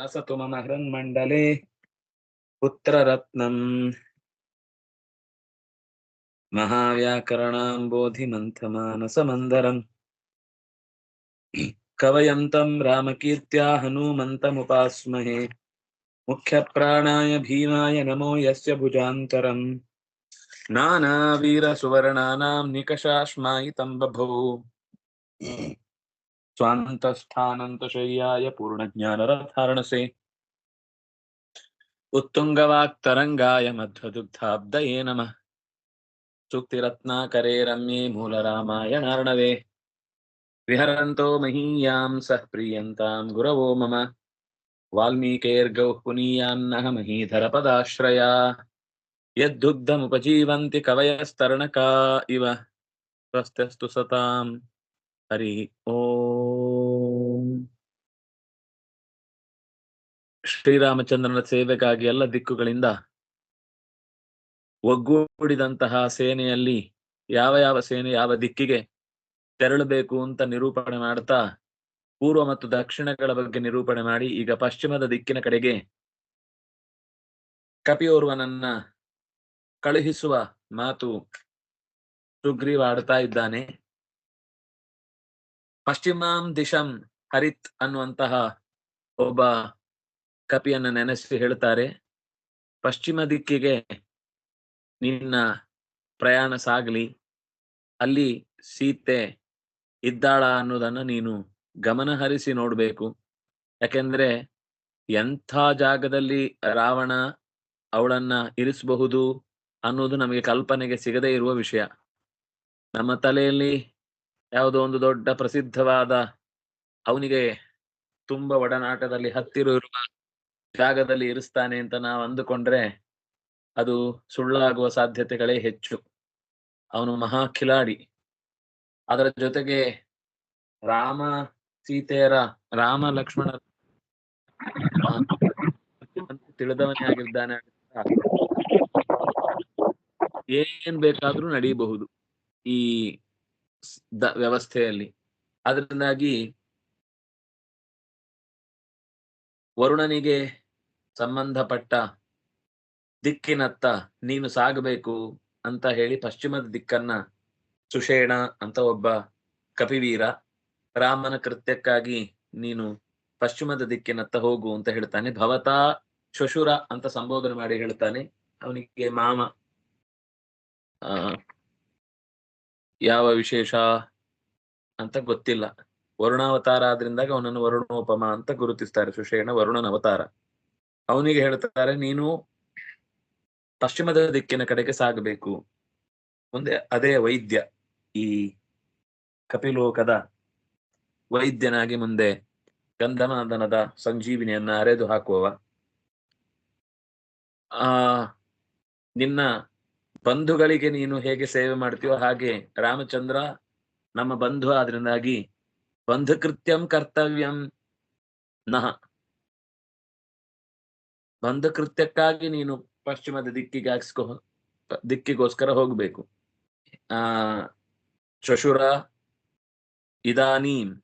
लसतु मम हृन्मण्डले पुत्ररत्नम्। महाव्याकरणाम्बोधिमन्थमानसमन्दरम्। कवयन्तं रामकीर्त्या हनूमन्तमुपास्महे। मुख्यप्राणाय भीमाय नमो यस्य भुजान्तरम्। नानावीरसुवर्णानां निकषाश्मायितं बभौ स्वान्तस्थानन्तशय्याय पूर्णज्ञानरथार्णसे उत्तुङ्गवाक्तरङ्गाय मध्वदुग्धाब्दये नमः सूक्तिरत्नाकरे रम्ये मूलरामायणार्णवे विहरन्तो महीयां सः प्रीयन्तां गुरवो मम वाल्मीकेर्गौः पुनीयान्नः महीधरपदाश्रया यद्दुग्धमुपजीवन्ति कवयस्तरणका इव स्वस्त्यस्तु सताम् ಹರಿ ಓಂ ಶ್ರೀರಾಮಚಂದ್ರನ ಸೇವೆಗಾಗಿ ಎಲ್ಲ ದಿಕ್ಕುಗಳಿಂದ ಒಗ್ಗೂಡಿದಂತಹ ಸೇನೆಯಲ್ಲಿ ಯಾವ ಯಾವ ಸೇನೆ ಯಾವ ದಿಕ್ಕಿಗೆ ತೆರಳಬೇಕು ಅಂತ ನಿರೂಪಣೆ ಮಾಡ್ತಾ, ಪೂರ್ವ ಮತ್ತು ದಕ್ಷಿಣಗಳ ಬಗ್ಗೆ ನಿರೂಪಣೆ ಮಾಡಿ, ಈಗ ಪಶ್ಚಿಮದ ದಿಕ್ಕಿನ ಕಡೆಗೆ ಕಪಿಯೋರ್ವನನ್ನ ಕಳುಹಿಸುವ ಮಾತು ಸುಗ್ರೀವ ಆಡ್ತಾ ಇದ್ದಾನೆ. ಪಶ್ಚಿಮಾಂ ದಿಶಂ ಹರಿತ್ ಅನ್ನುವಂತಹ ಒಬ್ಬ ಕಪಿಯನ್ನ ನೆನೆಸಿ ಹೇಳ್ತಾರೆ ಪಶ್ಚಿಮ ದಿಕ್ಕಿಗೆ ನಿನ್ನ ಪ್ರಯಾಣ ಸಾಗಲಿ, ಅಲ್ಲಿ ಸೀತೆ ಇದ್ದಾಳ ಅನ್ನೋದನ್ನ ನೀನು ಗಮನ ಹರಿಸಿ ನೋಡ್ಬೇಕು. ಯಾಕೆಂದ್ರೆ ಎಂಥ ಜಾಗದಲ್ಲಿ ರಾವಣ ಅವಳನ್ನ ಇರಿಸಬಹುದು ಅನ್ನೋದು ನಮಗೆ ಕಲ್ಪನೆಗೆ ಸಿಗದೇ ಇರುವ ವಿಷಯ. ನಮ್ಮ ತಲೆಯಲ್ಲಿ ಯಾವುದೋ ಒಂದು ದೊಡ್ಡ ಪ್ರಸಿದ್ಧವಾದ ಅವನಿಗೆ ತುಂಬಾ ಒಡನಾಟದಲ್ಲಿ ಹತ್ತಿರ ಇರುವ ಜಾಗದಲ್ಲಿ ಇರಿಸ್ತಾನೆ ಅಂತ ನಾವು ಅಂದುಕೊಂಡ್ರೆ ಅದು ಸುಳ್ಳಾಗುವ ಸಾಧ್ಯತೆಗಳೇ ಹೆಚ್ಚು. ಅವನು ಮಹಾ ಖಿಲಾಡಿ. ಅದರ ಜೊತೆಗೆ ರಾಮ ಸೀತೆಯರ ರಾಮ ಲಕ್ಷ್ಮಣ ತಿಳಿದವನೇ ಆಗಿದ್ದಾನೆ ಏನ್ ಬೇಕಾದ್ರೂ ನಡೀಬಹುದು. ಈ ವ್ಯವಸ್ಥೆಯಲ್ಲಿ. ಅದರಿಂದಾಗಿ ವರುಣನಿಗೆ ಸಂಬಂಧಪಟ್ಟ ದಿಕ್ಕಿನತ್ತ ನೀನು ಸಾಗಬೇಕು ಅಂತ ಹೇಳಿ ಪಶ್ಚಿಮದ ದಿಕ್ಕನ್ನ ಸುಷೇಣ ಅಂತ ಒಬ್ಬ ಕಪಿವೀರ ರಾಮನ ಕೃತ್ಯಕ್ಕಾಗಿ ನೀನು ಪಶ್ಚಿಮದ ದಿಕ್ಕಿನತ್ತ ಹೋಗು ಅಂತ ಹೇಳ್ತಾನೆ. ಭವತಾ ಶ್ವಶುರ ಅಂತ ಸಂಬೋಧನೆ ಮಾಡಿ ಹೇಳ್ತಾನೆ. ಅವನಿಗೆ ಮಾಮ ಯಾವ ವಿಶೇಷ ಅಂತ ಗೊತ್ತಿಲ್ಲ. ವರುಣಾವತಾರ ಆದ್ರಿಂದಾಗ ಅವನನ್ನು ವರುಣೋಪಮ ಅಂತ ಗುರುತಿಸ್ತಾರೆ. ಸುಷೇಣ ವರುಣನ ಅವತಾರ. ಅವನಿಗೆ ಹೇಳ್ತಾರೆ, ನೀನು ಪಶ್ಚಿಮದ ದಿಕ್ಕಿನ ಕಡೆಗೆ ಸಾಗಬೇಕು. ಮುಂದೆ ಅದೇ ವೈದ್ಯ, ಈ ಕಪಿಲೋಕದ ವೈದ್ಯನಾಗಿ ಮುಂದೆ ಗಂಧನಾಧನದ ಸಂಜೀವಿನಿಯನ್ನ ಅರೆದು ಹಾಕುವವ. ಆ, ನಿನ್ನ ಬಂಧುಗಳಿಗೆ ನೀನು ಹೇಗೆ ಸೇವೆ ಮಾಡ್ತೀಯೋ ಹಾಗೆ ರಾಮಚಂದ್ರ ನಮ್ಮ ಬಂಧು ಆದ್ರಿಂದಾಗಿ ಬಂಧುಕೃತ್ಯಂ ಕರ್ತವ್ಯಂ ನಹ. ಬಂಧುಕೃತ್ಯಕ್ಕಾಗಿ ನೀನು ಪಶ್ಚಿಮದ ದಿಕ್ಕಿಗೆ ದಿಕ್ಕಿಗೋಸ್ಕರ ಹೋಗ್ಬೇಕು. ಆ ಶಶುರ ಇದಾನೀಂ.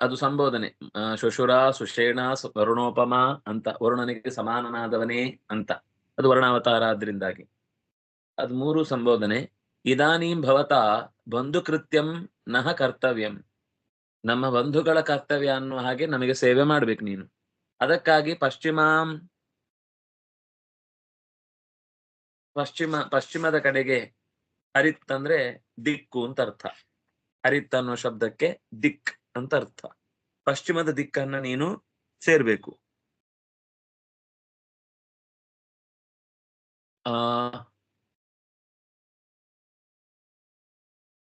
ಅದು ಸಂಬೋಧನೆ. ಶಶುರ ಸುಷೇಣ ವರುಣೋಪಮ ಅಂತ, ವರುಣನಿಗೆ ಸಮಾನನಾದವನೇ ಅಂತ. ಅದು ವರ್ಣಾವತಾರ ಆದ್ರಿಂದಾಗಿ ಅದ್ ಮೂರು ಸಂಬೋಧನೆ, ಇದಾನೀಂ ಭವತ ಬಂಧು ಕೃತ್ಯಂ ನಹ ಕರ್ತವ್ಯಂ. ನಮ್ಮ ಬಂಧುಗಳ ಕರ್ತವ್ಯ ಅನ್ನುವ ಹಾಗೆ ನಮಗೆ ಸೇವೆ ಮಾಡ್ಬೇಕು ನೀನು. ಅದಕ್ಕಾಗಿ ಪಶ್ಚಿಮಾಂ, ಪಶ್ಚಿಮ, ಪಶ್ಚಿಮದ ಕಡೆಗೆ ಹರಿತ್ ಅಂದ್ರೆ ದಿಕ್ಕು ಅಂತ ಅರ್ಥ. ಹರಿತ್ ಅನ್ನೋ ಶಬ್ದಕ್ಕೆ ದಿಕ್ ಅಂತ ಅರ್ಥ. ಪಶ್ಚಿಮದ ದಿಕ್ಕನ್ನ ನೀನು ಸೇರ್ಬೇಕು.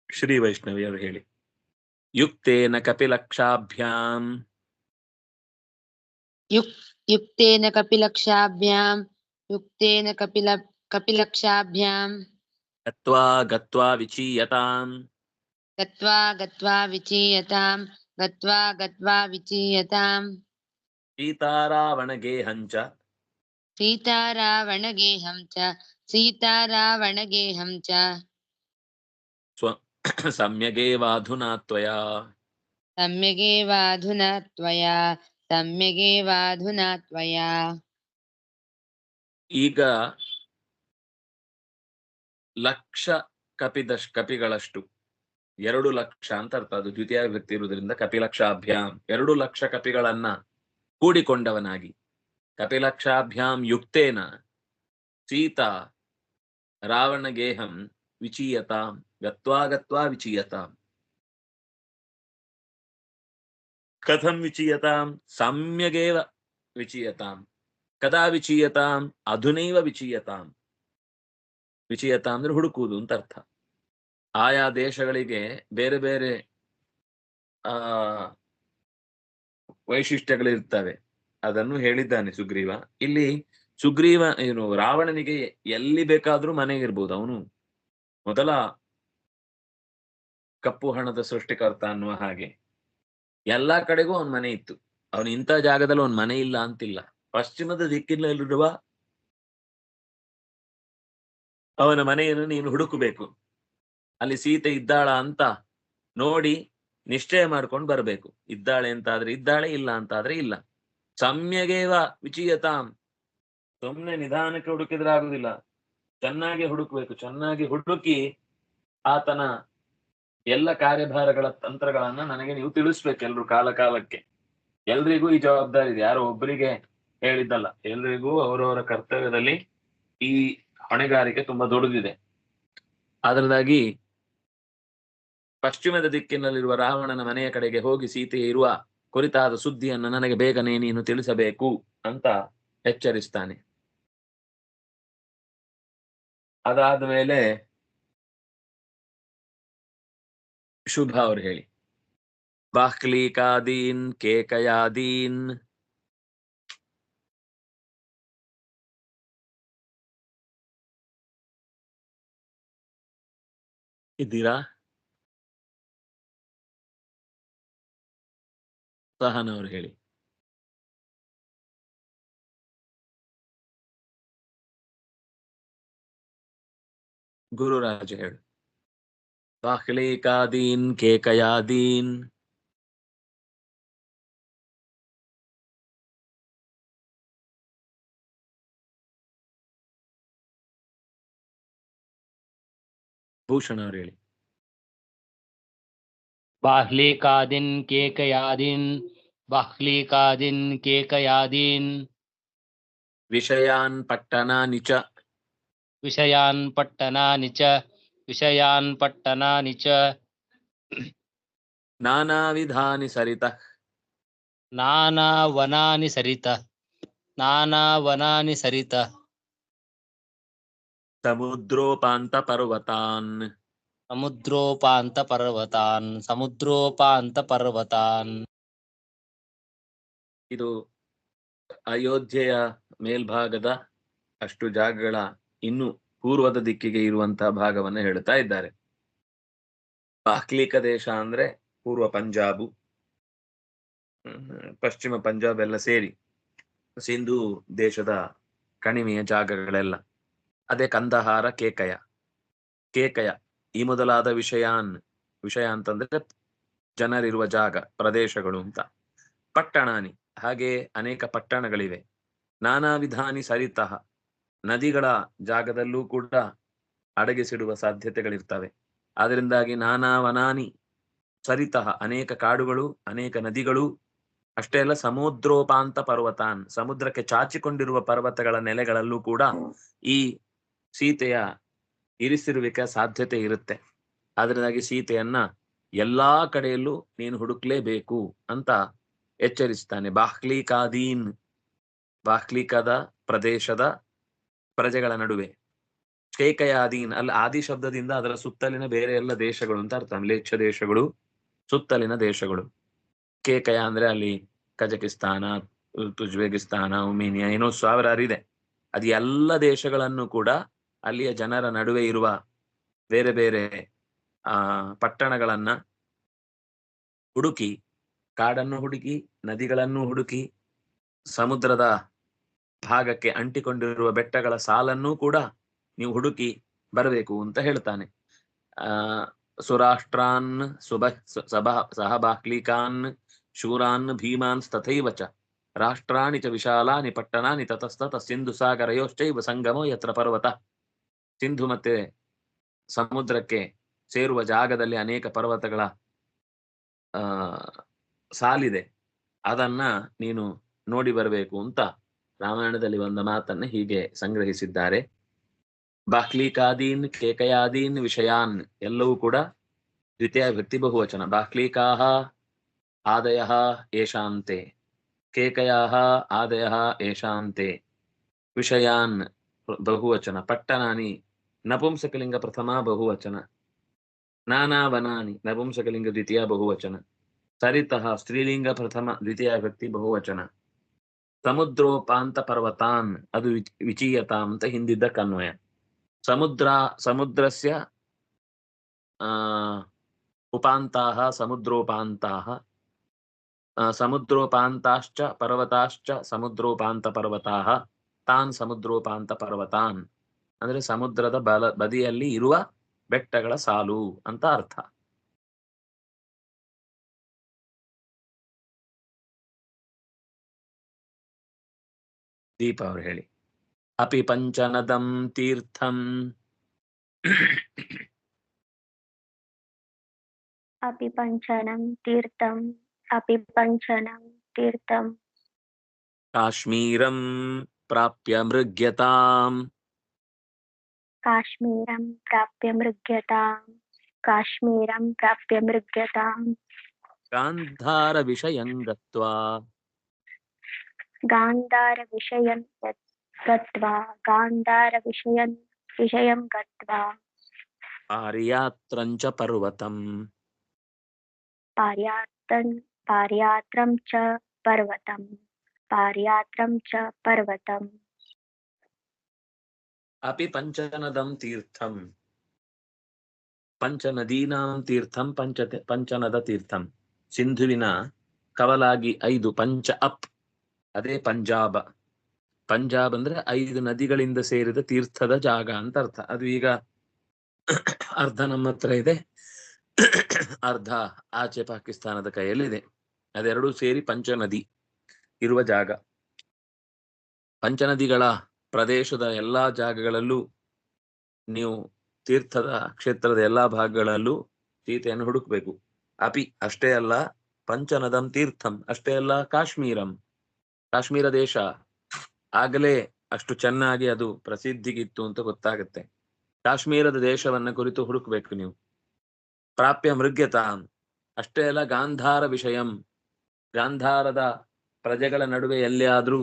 ಶ್ರೀ ವೈಷ್ಣವಿಯರು ಹೇಳಿ ಯುಕ್ತೇನ ಕಪಿಲಕ್ಷಾಭ್ಯಾಂ ಯುಕ್ ಯುಕ್ತೇನ ಕಪಿಲಕ್ಷಾಭ್ಯಾಂ ಯುಕ್ತೇನ ಕಪಿಲ ಕಪಿಲಕ್ಷಾಭ್ಯಾಂ ಗತ್ವಾ ಗತ್ವಾ ವಿಚೀಯತಾಂ ಗತ್ವಾ ಗತ್ವಾ ವಿಚೀಯತಾಂ ಗತ್ವಾ ಗತ್ವಾ ವಿಚೀಯತಾಂ ಸೀತಾರಾವಣಗೇಹಂಚ सीतारावणगेहं च सीतारावणगेहं च ಸ್ವ ಸಮ್ಯಗೇವಾಧುನಾ ತ್ವಯಾ सम्यगेवाधुना त्वया सम्यगेवाधुना त्वया ಈಗ ಲಕ್ಷ ಕಪಿದಶ್ ಕಪಿಗಳಷ್ಟು ಎರಡು ಲಕ್ಷ ಅಂತ ಅರ್ಥ ಅದು ದ್ವಿತೀಯ ವ್ಯಕ್ತಿ ಇರುವುದರಿಂದ ಕಪಿಲಕ್ಷಾಭ್ಯಾಂ ಎರಡು ಲಕ್ಷ ಕಪಿಗಳನ್ನ ಕೂಡಿಕೊಂಡವನಾಗಿ ಕಪಿಲಕ್ಷಾಭ್ಯಾಂ ಯುಕ್ತೇನ ಸೀತಾ ರಾವಣಗೇಹಂ ವಿಚೀಯತಾಂ ಗತ್ವಾ ಗತ್ವಾ ವಿಚೀಯತಾಂ. ಕಥಂ ವಿಚೀಯತಾಂ ಸಮ್ಯಗೇವ ವಿಚೀಯತಾಂ. ಕದಾ ವಿಚೀಯತಾಂ ಅಧುನೈವ ವಿಚೀಯತಾಂ. ವಿಚೀಯತ ಅಂದ್ರೆ ಹುಡುಕುವುದು ಅಂತ ಅರ್ಥ. ಆಯಾ ದೇಶಗಳಿಗೆ ಬೇರೆ ಬೇರೆ, ಆ, ವೈಶಿಷ್ಟ್ಯಗಳಿರ್ತವೆ. ಅದನ್ನು ಹೇಳಿದ್ದಾನೆ ಸುಗ್ರೀವ. ಇಲ್ಲಿ ಸುಗ್ರೀವ, ಏನು, ರಾವಣನಿಗೆ ಎಲ್ಲಿ ಬೇಕಾದ್ರೂ ಮನೆ ಇರ್ಬೋದು ಅವನು. ಮೊದಲ ಕಪ್ಪು ಹಣದ ಸೃಷ್ಟಿಕರ್ತ ಅನ್ನುವ ಹಾಗೆ. ಎಲ್ಲಾ ಕಡೆಗೂ ಅವನ ಮನೆ ಇತ್ತು. ಅವನು ಇಂಥ ಜಾಗದಲ್ಲಿ ಅವನ ಮನೆ ಇಲ್ಲ ಅಂತಿಲ್ಲ. ಪಶ್ಚಿಮದ ದಿಕ್ಕಿನಲ್ಲಿರುವ ಅವನ ಮನೆಯನ್ನು ನೀನು ಹುಡುಕಬೇಕು. ಅಲ್ಲಿ ಸೀತೆ ಇದ್ದಾಳ ಅಂತ ನೋಡಿ ನಿಶ್ಚಯ ಮಾಡ್ಕೊಂಡು ಬರಬೇಕು. ಇದ್ದಾಳೆ ಅಂತಾದ್ರೆ ಇದ್ದಾಳೆ, ಇಲ್ಲ ಅಂತಾದ್ರೆ ಇಲ್ಲ. ಸಮ್ಯಗೇವ ವಿಚೀಯತಾಂ. ಸುಮ್ನೆ ನಿಧಾನಕ್ಕೆ ಹುಡುಕಿದ್ರೆ ಆಗುದಿಲ್ಲ. ಚೆನ್ನಾಗಿ ಹುಡುಕ್ಬೇಕು. ಚೆನ್ನಾಗಿ ಹುಡುಕಿ ಆತನ ಎಲ್ಲ ಕಾರ್ಯಭಾರಗಳ ತಂತ್ರಗಳನ್ನ ನನಗೆ ನೀವು ತಿಳಿಸ್ಬೇಕು ಎಲ್ರು ಕಾಲ ಕಾಲಕ್ಕೆ. ಎಲ್ರಿಗೂ ಈ ಜವಾಬ್ದಾರಿ ಇದೆ. ಯಾರೋ ಒಬ್ಬರಿಗೆ ಹೇಳಿದ್ದಲ್ಲ. ಎಲ್ರಿಗೂ ಅವರವರ ಕರ್ತವ್ಯದಲ್ಲಿ ಈ ಹೊಣೆಗಾರಿಕೆ ತುಂಬಾ ದೊಡ್ಡದಿದೆ ಅದರದಾಗಿ ಪಶ್ಚಿಮದ ದಿಕ್ಕಿನಲ್ಲಿರುವ ರಾವಣನ ಮನೆಯ ಕಡೆಗೆ ಹೋಗಿ ಸೀತೆ ಇರುವ ಕುರಿತಾದ ಸುದ್ದಿಯನ್ನು ನನಗೆ ಬೇಗನೆ ನೀನು ತಿಳಿಸಬೇಕು ಅಂತ ಎಚ್ಚರಿಸ್ತಾನೆ. ಅದಾದ ಮೇಲೆ ಶುಭ ಅವ್ರು ಹೇಳಿ. ಬಾಹ್ಲೀಕಾದೀನ್ ಕೇಕಯಾದೀನ್. ಇದ್ದೀರಾ? ಸಹನ ಅವ್ರು ಹೇಳಿ. ಗುರುರಾಜ ಹೇಳು. ಬಾಹ್ಲೀಕಾದೀನ್ ಕೇಕಯಾದೀನ್. ಭೂಷಣ ಅವ್ರು ಹೇಳಿ. बाह्लीकादिन केकयादीन बाह्लीकादिन केकयादीन। विषयान् पट्टनानि च। विषयान् पट्टनानि च। विषयान् पट्टनानि च। नानाविधानि सरितः। नानावनानि सरितः। नानावनानि सरितः। समुद्रोपान्तपर्वतान्। ಸಮುದ್ರೋಪಾಂತ ಪರ್ವತಾನ್ ಸಮುದ್ರೋಪಾಂತ ಪರ್ವತಾನ್ ಇದು ಅಯೋಧ್ಯೆಯ ಮೇಲ್ಭಾಗದ ಅಷ್ಟು ಜಾಗಗಳ ಇನ್ನು ಪೂರ್ವದ ದಿಕ್ಕಿಗೆ ಇರುವಂತಹ ಭಾಗವನ್ನು ಹೇಳ್ತಾ ಇದ್ದಾರೆ. ಬಾಹ್ಲಿಕ ದೇಶ ಅಂದ್ರೆ ಪೂರ್ವ ಪಂಜಾಬು ಪಶ್ಚಿಮ ಪಂಜಾಬ್ ಎಲ್ಲ ಸೇರಿ ಸಿಂಧೂ ದೇಶದ ಕಣಿವೆಯ ಜಾಗಗಳೆಲ್ಲ. ಅದೇ ಕಂದಹಾರ, ಕೇಕಯ ಕೇಕಯ. ಈ ಮೊದಲಾದ ವಿಷಯಾನ್, ವಿಷಯ ಅಂತಂದ್ರೆ ಜನರಿರುವ ಜಾಗ, ಪ್ರದೇಶಗಳು ಅಂತ. ಪಟ್ಟಣಾನಿ, ಹಾಗೆ ಅನೇಕ ಪಟ್ಟಣಗಳಿವೆ. ನಾನಾ ವಿಧಾನಿ ಸರಿತಃ ನದಿಗಳ ಜಾಗದಲ್ಲೂ ಕೂಡ ಅಡಗಿಸಿಡುವ ಸಾಧ್ಯತೆಗಳಿರ್ತವೆ. ಆದ್ರಿಂದಾಗಿ ನಾನಾ ವನಾನಿ ಸರಿತಃ ಅನೇಕ ಕಾಡುಗಳು, ಅನೇಕ ನದಿಗಳು, ಅಷ್ಟೇ ಅಲ್ಲ ಸಮುದ್ರೋಪಾಂತ ಪರ್ವತಾನ್, ಸಮುದ್ರಕ್ಕೆ ಚಾಚಿಕೊಂಡಿರುವ ಪರ್ವತಗಳ ನೆಲೆಗಳಲ್ಲೂ ಕೂಡ ಈ ಸೀತೆಯ ಇರಿಸಿರುವಿಕೆ ಸಾಧ್ಯತೆ ಇರುತ್ತೆ. ಅದರಿಂದಾಗಿ ಸೀತೆಯನ್ನ ಎಲ್ಲಾ ಕಡೆಯಲ್ಲೂ ನೀನು ಹುಡುಕ್ಲೇಬೇಕು ಅಂತ ಎಚ್ಚರಿಸ್ತಾನೆ. ಬಾಹ್ಲಿಕಾದೀನ್, ಬಾಹ್ಲೀಕದ ಪ್ರದೇಶದ ಪ್ರಜೆಗಳ ನಡುವೆ. ಕೇಕಯಾದೀನ್ ಅಲ್ಲಿ ಆದಿ ಶಬ್ದದಿಂದ ಅದರ ಸುತ್ತಲಿನ ಬೇರೆ ಎಲ್ಲ ದೇಶಗಳು ಅಂತ ಅರ್ಥ. ಮ್ಲೇಚ್ಛ ದೇಶಗಳು, ಸುತ್ತಲಿನ ದೇಶಗಳು. ಕೇಕಯ ಅಂದ್ರೆ ಅಲ್ಲಿ ಕಜಕಿಸ್ತಾನ ತುಜ್ಬೇಕಿಸ್ತಾನ ಉಮೇನಿಯಾ ಏನೋ ಸಾವಿರಾರು ಇದೆ. ಅದು ಎಲ್ಲ ದೇಶಗಳನ್ನು ಕೂಡ ಅಲ್ಲಿಯ ಜನರ ನಡುವೆ ಇರುವ ಬೇರೆ ಬೇರೆ, ಆ, ಪಟ್ಟಣಗಳನ್ನ ಹುಡುಕಿ, ಕಾಡನ್ನು ಹುಡುಕಿ, ನದಿಗಳನ್ನು ಹುಡುಕಿ, ಸಮುದ್ರದ ಭಾಗಕ್ಕೆ ಅಂಟಿಕೊಂಡಿರುವ ಬೆಟ್ಟಗಳ ಸಾಲನ್ನೂ ಕೂಡ ನೀವು ಹುಡುಕಿ ಬರಬೇಕು ಅಂತ ಹೇಳ್ತಾನೆ. ಆ, ಸುರಾಷ್ಟ್ರಾನ್, ಸುಬ ಸಭ ಸಹ ಬಾಹ್ಲಿಕಾನ್ ಶೂರಾನ್ ಭೀಮಾನ್ ತಥೈವ ಚ, ರಾಷ್ಟ್ರಾಣಿ ಚ ವಿಶಾಲಾನಿ ಪಟ್ಟಣಾನಿ ತತಸ್ತತ ಸಿಂಧು ಸಾಗರಯೋಶ್ಚೈವ ಸಂಗಮೋ ಯತ್ರ ಪರ್ವತ. ಸಿಂಧು ಮತ್ತೆ ಸಮುದ್ರಕ್ಕೆ ಸೇರುವ ಜಾಗದಲ್ಲಿ ಅನೇಕ ಪರ್ವತಗಳ, ಆ, ಸಾಲಿದೆ. ಅದನ್ನ ನೀನು ನೋಡಿ ಬರಬೇಕು ಅಂತ ರಾಮಾಯಣದಲ್ಲಿ ಒಂದ ಮಾತನ್ನ ಹೀಗೆ ಸಂಗ್ರಹಿಸಿದ್ದಾರೆ. ಬಾಹ್ಲೀಕಾದೀನ್, ಕೇಕಯಾದೀನ್, ವಿಷಯಾನ್ ಎಲ್ಲವೂ ಕೂಡ ದ್ವಿತೀಯ ವ್ಯಕ್ತಿ ಬಹುವಚನ. ಬಾಹ್ಲೀಕಾಹ ಆದಯ ಏಷಾಂತೆ. ಕೇಕಯಾಹ ಆದಯ ಏಷಾಂತೆ. ವಿಷಯಾನ್ ಬಹುವಚನ. ಪಟ್ಟಣಾನಿ ನಪುಂಸಕಲಿಂಗ ಪ್ರಥಮ ಬಹುವಚನ ನಾನಾ ವನಾನಿ ನಪುಂಸಕಲಿಂಗ ದ್ವಿತೀಯ ಬಹುವಚನ ಸರಿತಃ ಸ್ತ್ರೀಲಿಂಗ ಪ್ರಥಮ ದ್ವಿತೀಯ ವ್ಯಕ್ತಿ ಬಹುವಚನ ಸಮುದ್ರೋಪಾಂತ ಪರ್ವತಾನ್ ಅದು ವಿಚ್- ವಿಚೀಯತಾಂ ಅಂತ ಹಿಂದಿದ್ದ ಕನ್ವಯ ಸಮುದ್ರ ಸಮುದ್ರಸ್ಯ ಆ ಉಪಾಂತಾಹ ಸಮುದ್ರೋಪಾಂತಾಹ ಆ, ಸಮುದ್ರೋಪಾಂತಾಶ್ಚ ಪರ್ವತಾಶ್ಚ ಸಮುದ್ರೋಪಾಂತ ಪರ್ವತಾಹ ತಾನ್ ಸಮುದ್ರೋಪಾಂತ ಪರ್ವತಾನ್ ಅಂದ್ರೆ ಸಮುದ್ರದ ಬಲ ಬದಿಯಲ್ಲಿ ಇರುವ ಬೆಟ್ಟಗಳ ಸಾಲು ಅಂತ ಅರ್ಥ. ದೀಪ ಅವ್ರು ಹೇಳಿ. ಅಪಿ ಪಂಚನದಂ ತೀರ್ಥಂ. ಅಪಿ ಪಂಚನಂ ತೀರ್ಥಂ ಅಪಿ ಪಂಚನಂ ತೀರ್ಥಂ. ಕಾಶ್ಮೀರಂ ಪ್ರಾಪ್ಯ ಮೃಗ್ಯತಾಂ. काश्मीरं प्राप्य मृग्यताम् काश्मीरं प्राप्य मृग्यताम् गान्धारविषयं गत्वा। गान्धारविषयं गत्वा। गान्धारविषयं विषय गत्वा। पार्यात्रं च पर्वतम्। पार्यात्रं पार्यात्रं च पर्वतं पार्यात्रं च पर्वतम्। ಅಪಿ ಪಂಚನದಂ ತೀರ್ಥಂ ಪಂಚನದೀನಾಂ ತೀರ್ಥಂ ಪಂಚ ಪಂಚನದ ತೀರ್ಥಂ ಸಿಂಧುವಿನ ಕವಲಾಗಿ ಐದು ಪಂಚ ಅಪ್ ಅದೇ ಪಂಜಾಬ ಪಂಜಾಬ್ ಅಂದ್ರೆ ಐದು ನದಿಗಳಿಂದ ಸೇರಿದ ತೀರ್ಥದ ಜಾಗ ಅಂತ ಅರ್ಥ. ಅದು ಈಗ ಅರ್ಧ ನಮ್ಮ ಹತ್ರ ಇದೆ. ಅರ್ಧ ಆಚೆ ಪಾಕಿಸ್ತಾನದ ಕೈಯಲ್ಲಿದೆ ಅದೆರಡೂ ಸೇರಿ ಪಂಚನದಿ ಇರುವ ಜಾಗ. ಪಂಚನದಿಗಳ ಪ್ರದೇಶದ ಎಲ್ಲಾ ಜಾಗಗಳಲ್ಲೂ ನೀವು ತೀರ್ಥದ ಕ್ಷೇತ್ರದ ಎಲ್ಲಾ ಭಾಗಗಳಲ್ಲೂ ಸೀತೆಯನ್ನು ಹುಡುಕ್ಬೇಕು. ಅಪಿ ಅಷ್ಟೇ ಅಲ್ಲ, ಪಂಚನದಂ ತೀರ್ಥಂ, ಅಷ್ಟೇ ಅಲ್ಲ ಕಾಶ್ಮೀರಂ. ಕಾಶ್ಮೀರ ದೇಶ ಆಗಲೇ ಅಷ್ಟು ಚೆನ್ನಾಗಿ ಅದು ಪ್ರಸಿದ್ಧಿಗಿತ್ತು ಅಂತ ಗೊತ್ತಾಗುತ್ತೆ. ಕಾಶ್ಮೀರದ ದೇಶವನ್ನ ಕುರಿತು ಹುಡುಕ್ಬೇಕು ನೀವು. ಪ್ರಾಪ್ಯ ಮೃಗ್ಯತಾಂ, ಅಷ್ಟೇ ಅಲ್ಲ ಗಾಂಧಾರ ವಿಷಯಂ. ಗಾಂಧಾರದ ಪ್ರಜೆಗಳ ನಡುವೆ ಎಲ್ಲಿಯಾದ್ರೂ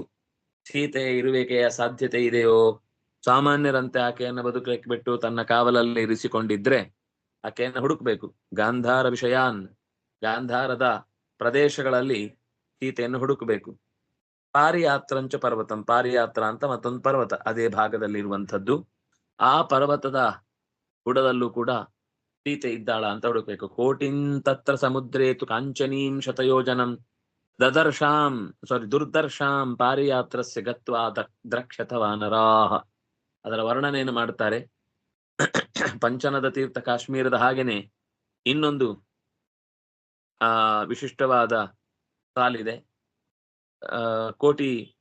ಸೀತೆಯ ಇರುವಿಕೆಯ ಸಾಧ್ಯತೆ ಇದೆಯೋ? ಸಾಮಾನ್ಯರಂತೆ ಆಕೆಯನ್ನು ಬದುಕಲಿಕ್ಕೆ ಬಿಟ್ಟು ತನ್ನ ಕಾವಲಲ್ಲಿ ಇರಿಸಿಕೊಂಡಿದ್ರೆ ಆಕೆಯನ್ನು ಹುಡುಕ್ಬೇಕು. ಗಾಂಧಾರ ವಿಷಯಾನ್, ಗಾಂಧಾರದ ಪ್ರದೇಶಗಳಲ್ಲಿ ಸೀತೆಯನ್ನು ಹುಡುಕಬೇಕು. ಪಾರಿಯಾತ್ರಂಚ ಪರ್ವತಂ, ಪಾರಿಯಾತ್ರ ಅಂತ ಮತ್ತೊಂದು ಪರ್ವತ ಅದೇ ಭಾಗದಲ್ಲಿ ಇರುವಂಥದ್ದು. ಆ ಪರ್ವತದ ಬುಡದಲ್ಲೂ ಕೂಡ ಸೀತೆ ಇದ್ದಾಳ ಅಂತ ಹುಡುಕ್ಬೇಕು. ಕೋಟಿನ್ ತತ್ರ ಸಮುದ್ರೇತು ಕಾಂಚನೀಂ ಶತಯೋಜನಂ. ದದರ್ಶಾಂ ಸಾರಿ ದುರ್ದರ್ಶಾಂ ಪಾರಿಯಾತ್ರಸ್ಯ ಗತ್ವಾ ದ್ರಕ್ಷತ ವಾನರಾಹ ಅದರ ವರ್ಣನೆಯನ್ನು ಮಾಡುತ್ತಾರೆ? ಪಂಚನದ ತೀರ್ಥ ಕಾಶ್ಮೀರದ ಹಾಗೇನೆ ಇನ್ನೊಂದು, ಆ, ವಿಶಿಷ್ಟವಾದ ಸಾಲಿದೆ. ಆ, ಕೋಟಿ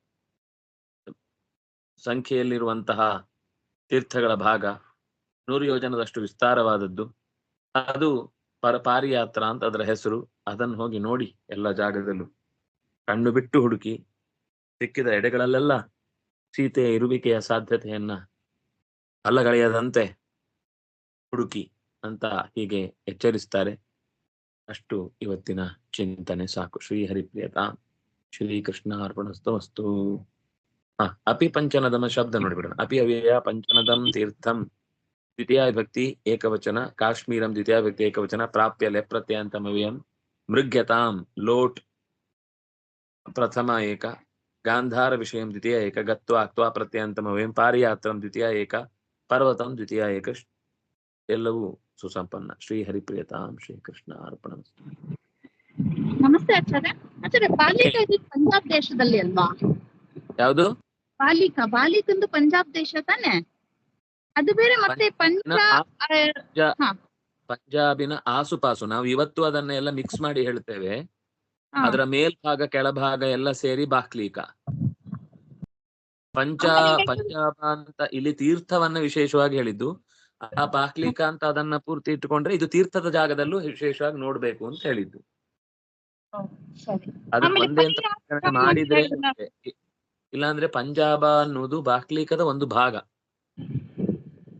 ಸಂಖ್ಯೆಯಲ್ಲಿರುವಂತಹ ತೀರ್ಥಗಳ ಭಾಗ. ನೂರು ಯೋಜನದಷ್ಟು ವಿಸ್ತಾರವಾದದ್ದು. ಅದು ಪರ, ಪಾರಿಯಾತ್ರ ಅಂತ ಅದರ ಹೆಸರು. ಅದನ್ನು ಹೋಗಿ ನೋಡಿ ಎಲ್ಲ ಜಾಗದಲ್ಲೂ. ಕಣ್ಣು ಬಿಟ್ಟು ಹುಡುಕಿ, ಸಿಕ್ಕಿದ ಎಡೆಗಳಲ್ಲೆಲ್ಲ ಸೀತೆಯ ಇರುವಿಕೆಯ ಸಾಧ್ಯತೆಯನ್ನ ಅಲ್ಲಗಳೆಯದಂತೆ ಹುಡುಕಿ ಅಂತ ಹೀಗೆ ಎಚ್ಚರಿಸ್ತಾರೆ. ಅಷ್ಟು ಇವತ್ತಿನ ಚಿಂತನೆ ಸಾಕು. ಶ್ರೀ ಹರಿಪ್ರಿಯತಾ, ಶ್ರೀಕೃಷ್ಣ ಅರ್ಪಣಸ್ತಮಸ್ತು ಹ, ಅಪಿ ಪಂಚನದಮ ಶಬ್ದ ನೋಡಿಬಿಡೋಣ. ಅಪಿ ಅವ್ಯಯ ಪಂಚನದಂ ತೀರ್ಥಂ ದ್ವಿತೀಯ ಭಕ್ತಿ ಏಕವಚನ, ಕಾಶ್ಮೀರಂ ದ್ವಿತೀಯ ವಿಭಕ್ತಿ ಏಕವಚನ, ಪ್ರಾಪ್ಯ ಲೆಪ್ರತ್ಯಂತಮವ್ಯಂ ಮೃಗ್ಯತಾಂ ಲೋಟ್ ಪ್ರಥಮ ಏಕ. ಗಾಂಧಾರ ವಿಷಯಂ ದ್ವಿತೀಯ ಏಕ. ಗತ್ವಾ ಪ್ರತ್ಯಂತಮ ವಯಂ ಪಾರಿಯಾತ್ರಂ ದ್ವಿತೀಯ ಏಕ. ಪರ್ವತಂ ದ್ವಿತೀಯ ಏಕ. ಎಲ್ಲವೂ ಸುಸಂಪನ್ನ. ಶ್ರೀ ಹರಿಪ್ರಿಯತಾಂ ಶ್ರೀಕೃಷ್ಣ ಅರ್ಪಣ ನಮಸ್ತೆ ಆಚಾರ್ಯ. ಆಚಾರ್ಯ ಬಾಲಿಕ ಇದು ಪಂಜಾಬ್ ದೇಶದಲ್ಲಿ ಅಲ್ವಾ? ಯಾವುದು? ಬಾಲಿಕ ಬಾಲಿಕಂದು ಪಂಜಾಬ್ ದೇಶ ತಾನೆ? ಅದು ಬೇರೆ ಮತ್ತೆ ಪಂಜಾಬ್. ಪಂಜಾಬಿನ ಆಸುಪಾಸು. ನಾವು ಇವತ್ತು ಅದನ್ನೆಲ್ಲ ಮಿಕ್ಸ್ ಮಾಡಿ ಹೇಳ್ತೇವೆ. ಅದರ ಮೇಲ್ಭಾಗ ಕೆಳಭಾಗ ಎಲ್ಲ ಸೇರಿ ಬಾಕ್ಲೀಕ. ಪಂಚ ಪಂಚಾಪ ಅಂತ ಇಲ್ಲಿ ತೀರ್ಥವನ್ನ ವಿಶೇಷವಾಗಿ ಹೇಳಿದ್ದು. ಆ ಬಾಕ್ಲೀಕ ಅಂತ ಅದನ್ನ ಪೂರ್ತಿ ಇಟ್ಟುಕೊಂಡ್ರೆ ಇದು ತೀರ್ಥದ ಜಾಗದಲ್ಲೂ ವಿಶೇಷವಾಗಿ ನೋಡ್ಬೇಕು ಅಂತ ಹೇಳಿದ್ದು. ಅದು ಒಂದೇ ಅಂತ ಮಾಡಿದ್ರೆ ಇಲ್ಲಾಂದ್ರೆ ಪಂಜಾಬ ಅನ್ನೋದು ಬಾಕ್ಲೀಕದ ಒಂದು ಭಾಗ.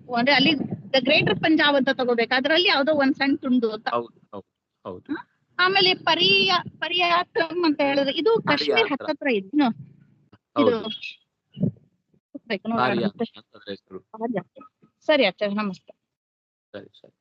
ಅಂದ್ರೆ ಅಲ್ಲಿ ಗ್ರೇಟರ್ ಪಂಜಾಬ್ ಅಂತ ತಗೋಬೇಕು. ಅದರಲ್ಲಿ ಯಾವುದೋ ಒಂದ್ ಸಣ್ಣ ತುಂಡು ಅಂತ. ಹೌದು ಹೌದು ಹೌದು. ಆಮೇಲೆ ಪರಿಯ ಪರಿಯಾತ್ರಂ ಅಂತ ಹೇಳಿದ್ರೆ ಇದು ಕಾಶ್ಮೀರ್. ಹತ್ತತ್ರ ಇದ್ನು ಇದು. ಸರಿ ಆಚಾರ್ಯ ನಮಸ್ತೆ. ಸರಿ ಸರಿ.